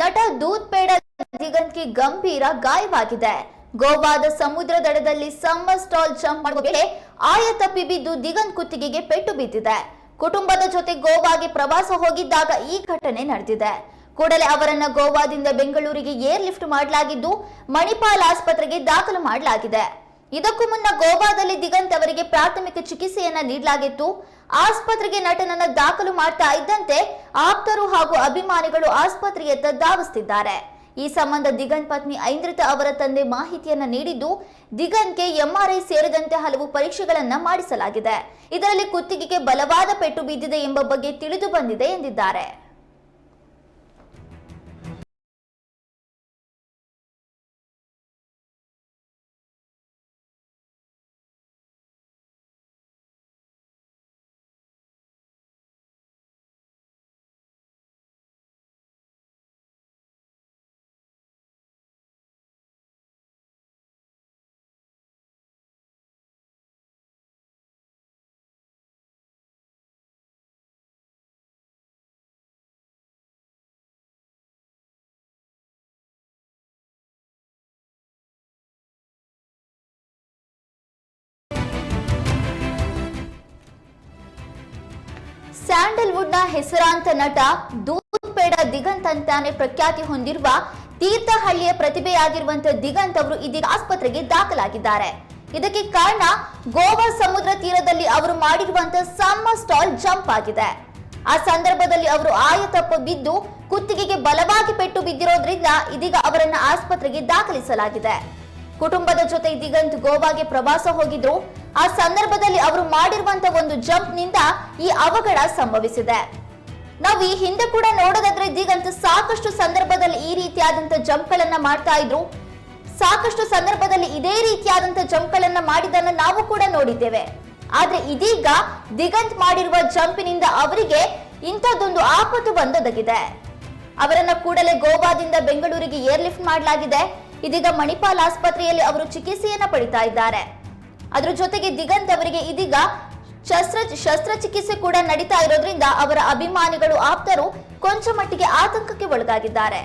ನಟ ದೂದ್ ಪೇಡ ದಿಗಂತ್ಗೆ ಗಂಭೀರ ಗಾಯವಾಗಿದೆ. ಗೋವಾದ ಸಮುದ್ರ ದಡದಲ್ಲಿ ಸಮ್ಮರ್ ಸ್ಟಾಲ್ ಜಂಪ್ ಮಾಡುವ ವೇಳೆ ಆಯ ತಪ್ಪಿ ಬಿದ್ದು ದಿಗಂತ್ ಕುತ್ತಿಗೆಗೆ ಪೆಟ್ಟು ಬಿದ್ದಿದೆ. ಕುಟುಂಬದ ಜೊತೆ ಗೋವಾಗೆ ಪ್ರವಾಸ ಹೋಗಿದ್ದಾಗ ಈ ಘಟನೆ ನಡೆದಿದೆ. ಕೂಡಲೇ ಅವರನ್ನ ಗೋವಾದಿಂದ ಬೆಂಗಳೂರಿಗೆ ಏರ್ ಲಿಫ್ಟ್ ಮಾಡಲಾಗಿದ್ದು ಮಣಿಪಾಲ್ ಆಸ್ಪತ್ರೆಗೆ ದಾಖಲು ಮಾಡಲಾಗಿದೆ. ಇದಕ್ಕೂ ಮುನ್ನ ಗೋವಾದಲ್ಲಿ ದಿಗಂತ್ ಅವರಿಗೆ ಪ್ರಾಥಮಿಕ ಚಿಕಿತ್ಸೆಯನ್ನ ನೀಡಲಾಗಿತ್ತು. ಆಸ್ಪತ್ರೆಗೆ ನಟನನ್ನ ದಾಖಲು ಮಾಡ್ತಾ ಇದ್ದಂತೆ ಆಪ್ತರು ಹಾಗೂ ಅಭಿಮಾನಿಗಳು ಆಸ್ಪತ್ರೆಯತ್ತ ಧಾವಿಸುತ್ತಿದ್ದಾರೆ ಈ ಸಂಬಂಧ ದಿಗಂತ್ ಪತ್ನಿ ಐಂದ್ರಿತಾ ಅವರ ತಂದೆ ಮಾಹಿತಿಯನ್ನ ನೀಡಿದ್ದು, ದಿಗಂತ್ಗೆ ಎಂಆರ್ಐ ಸೇರಿದಂತೆ ಹಲವು ಪರೀಕ್ಷೆಗಳನ್ನ ಮಾಡಿಸಲಾಗಿದೆ. ಇದರಲ್ಲಿ ಕುತ್ತಿಗೆಗೆ ಬಲವಾದ ಪೆಟ್ಟು ಬಿದ್ದಿದೆ ಎಂಬ ಬಗ್ಗೆ ತಿಳಿದು ಬಂದಿದೆ ಎಂದಿದ್ದಾರೆ. ಸ್ಯಾಂಡಲ್ವುಡ್ನ ಹೆಸರಾಂತ ನಟ ದೂತ್ ಪೇಡ ದಿಗಂತ್ ಅಂತಾನೆ ಪ್ರಖ್ಯಾತಿ ಹೊಂದಿರುವ ತೀರ್ಥಹಳ್ಳಿಯ ಪ್ರತಿಭೆಯಾಗಿರುವಂತಹ ದಿಗಂತ್ ಅವರು ಇದೀಗ ಆಸ್ಪತ್ರೆಗೆ ದಾಖಲಾಗಿದ್ದಾರೆ. ಇದಕ್ಕೆ ಕಾರಣ ಗೋವಾ ಸಮುದ್ರ ತೀರದಲ್ಲಿ ಅವರು ಮಾಡಿರುವಂತಹ ಸಮ್ಮ ಸ್ಟಾಲ್ ಜಂಪ್ ಆಗಿದೆ. ಆ ಸಂದರ್ಭದಲ್ಲಿ ಅವರು ಆಯ ತಪ್ಪು ಬಿದ್ದು ಕುತ್ತಿಗೆಗೆ ಬಲವಾಗಿ ಪೆಟ್ಟು ಬಿದ್ದಿರೋದ್ರಿಂದ ಇದೀಗ ಅವರನ್ನ ಆಸ್ಪತ್ರೆಗೆ ದಾಖಲಿಸಲಾಗಿದೆ. ಕುಟುಂಬದ ಜೊತೆ ದಿಗಂತ್ ಗೋವಾಗೆ ಪ್ರವಾಸ ಹೋಗಿದ್ರು. ಆ ಸಂದರ್ಭದಲ್ಲಿ ಅವರು ಮಾಡಿರುವಂತ ಒಂದು ಜಂಪ್ನಿಂದ ಈ ಅವಘಡ ಸಂಭವಿಸಿದೆ. ನಾವು ಈ ಹಿಂದೆ ಕೂಡ ನೋಡೋದಾದ್ರೆ ದಿಗಂತ್ ಸಾಕಷ್ಟು ಸಂದರ್ಭದಲ್ಲಿ ಈ ರೀತಿಯಾದಂತ ಜಂಪ್ ಗಳನ್ನ ಮಾಡ್ತಾ ಇದ್ರು. ಸಾಕಷ್ಟು ಸಂದರ್ಭದಲ್ಲಿ ಇದೇ ರೀತಿಯಾದಂತ ಜಂಪ್ ಗಳನ್ನ ಮಾಡಿದನ್ನ ನಾವು ಕೂಡ ನೋಡಿದ್ದೇವೆ. ಆದ್ರೆ ಇದೀಗ ದಿಗಂತ್ ಮಾಡಿರುವ ಜಂಪಿನಿಂದ ಅವರಿಗೆ ಇಂಥದ್ದೊಂದು ಆಪತ್ತು ಬಂದೊದಗಿದೆ. ಅವರನ್ನ ಕೂಡಲೇ ಗೋವಾದಿಂದ ಬೆಂಗಳೂರಿಗೆ ಏರ್ಲಿಫ್ಟ್ ಮಾಡಲಾಗಿದೆ. ಇದೀಗ ಮಣಿಪಾಲ್ ಆಸ್ಪತ್ರೆಯಲ್ಲಿ ಅವರು ಚಿಕಿತ್ಸೆಯನ್ನ ಪಡಿತಾ ಇದ್ದಾರೆ. ಅದರ ಜೊತೆಗೆ ದಿಗಂತ್ ಅವರಿಗೆ ಇದೀಗ ಶಸ್ತ್ರ ಶಸ್ತ್ರಚಿಕಿತ್ಸೆ ಕೂಡ ನಡೀತಾ ಇರೋದ್ರಿಂದ ಅವರ ಅಭಿಮಾನಿಗಳು ಆಪ್ತರು ಕೊಂಚ ಮಟ್ಟಿಗೆ ಆತಂಕಕ್ಕೆ ಒಳಗಾಗಿದ್ದಾರೆ.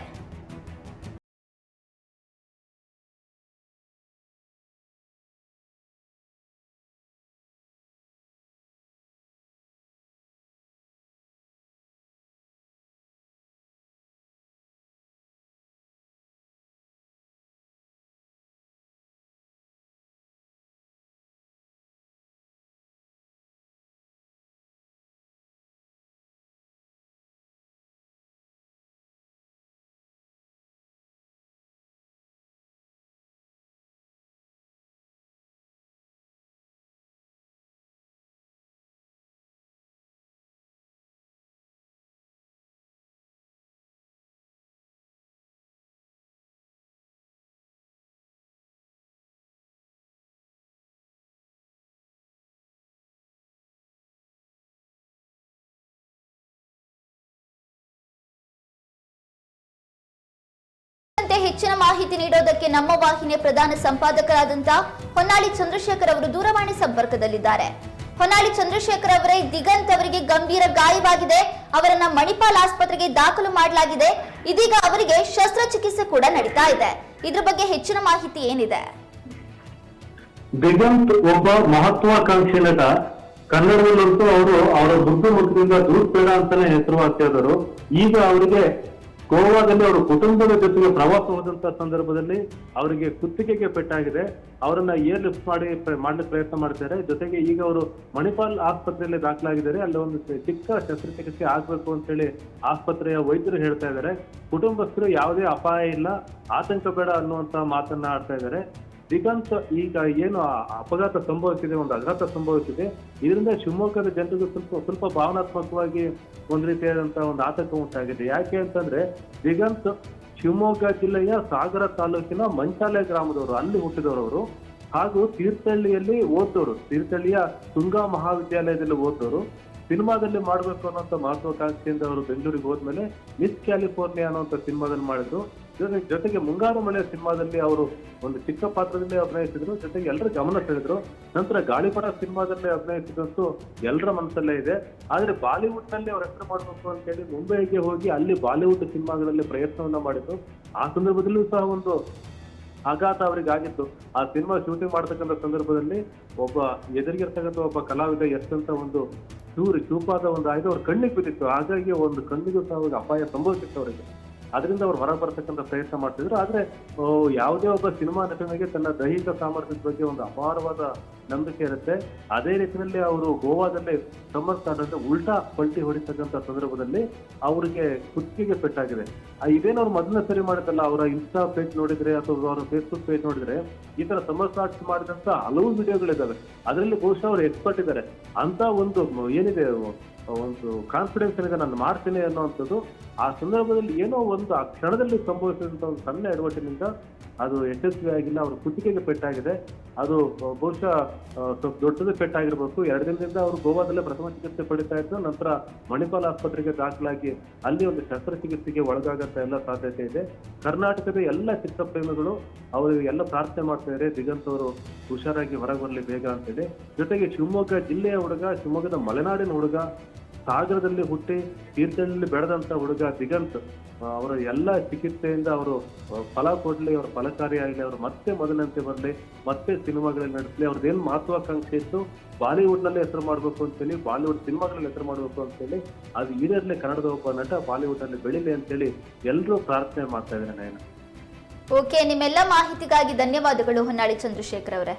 ಹೆಚ್ಚಿನ ಮಾಹಿತಿ ನೀಡೋದಕ್ಕೆ ನಮ್ಮ ವಾಹಿನಿಯ ಪ್ರಧಾನ ಸಂಪಾದಕರಾದಂತ ಹೊನ್ನಾಳಿ ಚಂದ್ರಶೇಖರ್ ಅವರು ದೂರವಾಣಿ ಸಂಪರ್ಕದಲ್ಲಿದ್ದಾರೆ. ಹೊನ್ನಾಳಿ ಚಂದ್ರಶೇಖರ್ ಅವರೇ ದಿಗಂತ್ ಅವರಿಗೆ ಗಂಭೀರ ಗಾಯವಾಗಿದೆ. ಅವರನ್ನ ಮಣಿಪಾಲ್ ಆಸ್ಪತ್ರೆಗೆ ದಾಖಲು ಮಾಡಲಾಗಿದೆ. ಇದೀಗ ಅವರಿಗೆ ಶಸ್ತ್ರಚಿಕಿತ್ಸೆ ಕೂಡ ನಡೀತಾ ಇದೆ. ಇದ್ರ ಬಗ್ಗೆ ಹೆಚ್ಚಿನ ಮಾಹಿತಿ ಏನಿದೆ? ದಿಗಂತ್ ಒಬ್ಬ ಮಹತ್ವಾಕಾಂಕ್ಷಿ ನಟ ಕನ್ನಡದಲ್ಲಂತೂ ಅವರು ಅವರ ಬುದ್ಧಿಮುಖದಿಂದ ದೂದ್ ಬೇಡ ಅಂತಾನೆ ಹೆಸರುವಾಸಿಯಾದರು. ಈಗ ಅವರಿಗೆ ಗೋವಾದಲ್ಲಿ ಅವರು ಕುಟುಂಬದ ಜೊತೆಗೆ ಪ್ರವಾಸ ಹೋದಂತ ಸಂದರ್ಭದಲ್ಲಿ ಅವರಿಗೆ ಕುತ್ತಿಗೆಗೆ ಪೆಟ್ಟಾಗಿದೆ. ಅವರನ್ನ ಏರ್ ಲಿಫ್ಟ್ ಮಾಡಿ ಮಾಡಲಿಕ್ಕೆ ಪ್ರಯತ್ನ ಮಾಡ್ತಾರೆ ಜೊತೆಗೆ ಈಗ ಅವರು ಮಣಿಪಾಲ್ ಆಸ್ಪತ್ರೆಯಲ್ಲಿ ದಾಖಲಾಗಿದ್ದಾರೆ. ಅಲ್ಲಿ ಒಂದು ಚಿಕ್ಕ ಶಸ್ತ್ರಚಿಕಿತ್ಸೆ ಆಗ್ಬೇಕು ಅಂತ ಹೇಳಿ ಆಸ್ಪತ್ರೆಯ ವೈದ್ಯರು ಹೇಳ್ತಾ ಇದ್ದಾರೆ. ಕುಟುಂಬಸ್ಥರು ಯಾವುದೇ ಅಪಾಯ ಇಲ್ಲ, ಆತಂಕ ಬೇಡ ಅನ್ನುವಂತ ಮಾತನ್ನ ಆಡ್ತಾ ಇದ್ದಾರೆ. ದಿಗಂತ್ ಈಗ ಏನು ಅಪಘಾತ ಸಂಭವಿಸಿದೆ, ಒಂದು ಅಘಾತ ಸಂಭವಿಸಿದೆ, ಇದರಿಂದ ಶಿವಮೊಗ್ಗದ ಜನರಿಗೂ ಸ್ವಲ್ಪ ಸ್ವಲ್ಪ ಭಾವನಾತ್ಮಕವಾಗಿ ಒಂದು ರೀತಿಯಾದಂತಹ ಒಂದು ಆತಂಕ ಉಂಟಾಗಿದೆ. ಯಾಕೆ ಅಂತಂದ್ರೆ, ದಿಗಂತ್ ಶಿವಮೊಗ್ಗ ಜಿಲ್ಲೆಯ ಸಾಗರ ತಾಲೂಕಿನ ಮಂಚಾಲೆ ಗ್ರಾಮದವರು, ಅಲ್ಲಿ ಹುಟ್ಟಿದವರು ಹಾಗೂ ತೀರ್ಥಹಳ್ಳಿಯಲ್ಲಿ ಓದ್ದವರು, ತೀರ್ಥಹಳ್ಳಿಯ ತುಂಗಾ ಮಹಾವಿದ್ಯಾಲಯದಲ್ಲಿ ಓದ್ದವರು ಸಿನಿಮಾದಲ್ಲಿ ಮಾಡಬೇಕು ಅನ್ನೋಂಥ ಮಹತ್ವಾಕಾಂಕ್ಷೆಯಿಂದ ಅವರು ಬೆಂಗಳೂರಿಗೆ ಹೋದ್ಮೇಲೆ ಮಿಸ್ ಕ್ಯಾಲಿಫೋರ್ನಿಯಾ ಅನ್ನೋಂಥ ಸಿನಿಮಾದಲ್ಲಿ ಮಾಡಿದ್ರು. ಜೊತೆ- ಜೊತೆಗೆ ಮುಂಗಾರು ಮಳೆ ಸಿನಿಮಾದಲ್ಲಿ ಅವರು ಒಂದು ಚಿಕ್ಕ ಪಾತ್ರದಲ್ಲಿ ಅಭಿನಯಿಸಿದ್ರು. ಜೊತೆಗೆ ಎಲ್ಲರ ಗಮನ ಸೆಳೆದ್ರು. ನಂತರ ಗಾಳಿಪಟ ಸಿನಿಮಾದಲ್ಲಿ ಅಭಿನಯಿಸಿದಂತೂ ಎಲ್ಲರ ಮನಸ್ಸಲ್ಲೇ ಇದೆ. ಆದ್ರೆ ಬಾಲಿವುಡ್ನಲ್ಲಿ ಅವ್ರ ಹೆಸರು ಮಾಡಬೇಕು ಅಂತ ಹೇಳಿ ಮುಂಬೈಗೆ ಹೋಗಿ ಅಲ್ಲಿ ಬಾಲಿವುಡ್ ಸಿನಿಮಾಗಳಲ್ಲಿ ಪ್ರಯತ್ನವನ್ನ ಮಾಡಿದ್ರು. ಆ ಸಂದರ್ಭದಲ್ಲೂ ಸಹ ಒಂದು ಆಘಾತ ಅವರಿಗೆ ಆಗಿತ್ತು ಆ ಸಿನಿಮಾ ಶೂಟಿಂಗ್ ಮಾಡ್ತಕ್ಕಂಥ ಸಂದರ್ಭದಲ್ಲಿ ಒಬ್ಬ ಎದುರಿಗಿರ್ತಕ್ಕಂಥ ಒಬ್ಬ ಕಲಾವಿದ ಎಷ್ಟಂತ ಒಂದು ಚೂರು ಚೂಪಾದ ಒಂದು ಆಯ್ದು ಅವ್ರ ಕಣ್ಣಿಗೆ ಬಿದ್ದಿತ್ತು. ಹಾಗಾಗಿ ಒಂದು ಕಣ್ಣಿಗೂ ಸಹ ಅವ್ರಿಗೆ ಅಪಾಯ ಸಂಭವಿಸಿತ್ತು ಅವರಿಗೆ. ಅದರಿಂದ ಅವ್ರು ಹೊರ ಬರ್ತಕ್ಕಂಥ ಪ್ರಯತ್ನ ಮಾಡ್ತಿದ್ರು. ಆದ್ರೆ ಯಾವುದೇ ಒಬ್ಬ ಸಿನಿಮಾ ನಟನಿಗೆ ತನ್ನ ದೈಹಿಕ ಸಾಮರ್ಥ್ಯದ ಬಗ್ಗೆ ಒಂದು ಅಪಾರವಾದ ನಂಬಿಕೆ ಇರುತ್ತೆ. ಅದೇ ರೀತಿಯಲ್ಲಿ ಅವರು ಗೋವಾದಲ್ಲಿ ಸಮ್ಮರ್ ಸ್ಟಾರ್ಟ್ ಉಲ್ಟಾ ಪಲ್ಟಿ ಹೊಡಿತಕ್ಕಂಥ ಸಂದರ್ಭದಲ್ಲಿ ಅವರಿಗೆ ಕುತ್ತಿಗೆ ಪೆಟ್ಟಾಗಿದೆ ಇದೇನು ಅವ್ರು ಮೊದಲನೇ ಸರಿ ಮಾಡಿದ್ದಲ್ಲ ಅವರ ಇನ್ಸ್ಟಾ ಪೇಜ್ ನೋಡಿದ್ರೆ ಅಥವಾ ಅವರ ಫೇಸ್ಬುಕ್ ಪೇಜ್ ನೋಡಿದ್ರೆ ಈ ತರ ಸಮ್ಮರ್ ಸ್ಟಾರ್ಟ್ ಮಾಡಿದಂತ ಹಲವು ವಿಡಿಯೋಗಳಿದ್ದಾವೆ. ಅದರಲ್ಲಿ ಬಹುಶಃ ಅವರು ಎಕ್ಸ್ಪರ್ಟ್ ಇದ್ದಾರೆ. ಅಂತ ಒಂದು, ಏನಿದೆ, ಒಂದು ಕಾನ್ಫಿಡೆನ್ಸ್ ಏನಿದೆ, ನಾನು ಮಾಡ್ತೀನಿ ಅನ್ನುವಂಥದ್ದು ಆ ಸಂದರ್ಭದಲ್ಲಿ ಏನೋ ಒಂದು ಆ ಕ್ಷಣದಲ್ಲಿ ಸಂಭವಿಸಿದಂತ ಒಂದು ಸಣ್ಣ ಎಡವಟ್ಟಿನಿಂದ ಅದು ಯಶಸ್ವಿ ಆಗಿಲ್ಲ, ಅವ್ರ ಕುತ್ತಿಗೆಗೆ ಪೆಟ್ಟಾಗಿದೆ. ಅದು ಬಹುಶಃ ಸ್ವಲ್ಪ ದೊಡ್ಡದು ಪೆಟ್ಟಾಗಿರ್ಬೇಕು. ಎರಡು ದಿನದಿಂದ ಅವರು ಗೋವಾದಲ್ಲೇ ಪ್ರಥಮ ಚಿಕಿತ್ಸೆ ಪಡಿತಾ ಇದ್ದು, ನಂತರ ಮಣಿಪಾಲ್ ಆಸ್ಪತ್ರೆಗೆ ದಾಖಲಾಗಿ ಅಲ್ಲಿ ಒಂದು ಶಸ್ತ್ರಚಿಕಿತ್ಸೆಗೆ ಒಳಗಾಗಂತ ಎಲ್ಲ ಸಾಧ್ಯತೆ ಇದೆ. ಕರ್ನಾಟಕದ ಎಲ್ಲ ಚಿತ್ರಪ್ರೇಮಿಗಳು ಅವರು ಎಲ್ಲ ಪ್ರಾರ್ಥನೆ ಮಾಡ್ತಾ ಇದ್ದಾರೆ. ದಿಗಂತ್ ಅವರು ಹುಷಾರಾಗಿ ಹೊರಗೆ ಬರಲಿ, ಬೇಗ ಅಂತ ಅಂತೇಳಿ ಜೊತೆಗೆ ಶಿವಮೊಗ್ಗ ಜಿಲ್ಲೆಯ ಹುಡುಗ, ಶಿವಮೊಗ್ಗದ ಮಲೆನಾಡಿನ ಹುಡುಗ ಸಾಗರದಲ್ಲಿ ಹುಟ್ಟಿ ತೀರ್ಥಹಳ್ಳಿ ಬೆಳೆದಂತ ಹುಡುಗ ದಿಗಂತ್ ಅವರ ಎಲ್ಲ ಚಿಕಿತ್ಸೆಯಿಂದ ಅವರು ಫಲ ಕೊಡ್ಲಿ ಫಲಕಾರಿ ಫಲಕಾರಿಯಾಗಲಿ ಅವರು ಮತ್ತೆ ಮೊದಲಂತೆ ಬರಲಿ, ಮತ್ತೆ ಸಿನಿಮಾಗಳಲ್ಲಿ ನಡೆಸಲಿ, ಅವ್ರದ್ದೇನು ಮಹತ್ವಾಕಾಂಕ್ಷೆ ಇತ್ತು ಬಾಲಿವುಡ್ ನಲ್ಲೇ ಹೆಸರು ಮಾಡಬೇಕು ಅಂತೇಳಿ, ಬಾಲಿವುಡ್ ಸಿನಿಮಾಗಳಲ್ಲಿ ಹೆಸರು ಮಾಡಬೇಕು ಅಂತೇಳಿ, ಅದು ಈಡೇರ್ಲಿ ಕನ್ನಡದ ಒಬ್ಬ ನಟ ಬಾಲಿವುಡ್ನಲ್ಲಿ ಬೆಳಿಲಿ ಅಂತೇಳಿ ಎಲ್ಲರೂ ಪ್ರಾರ್ಥನೆ ಮಾಡ್ತಾ ಇದ್ದಾರೆ ನಯನ. ಓಕೆ, ನಿಮ್ಮೆಲ್ಲ ಮಾಹಿತಿಗಾಗಿ ಧನ್ಯವಾದಗಳು ಹೊನ್ನಾಳಿ ಚಂದ್ರಶೇಖರ್ ಅವರೇ.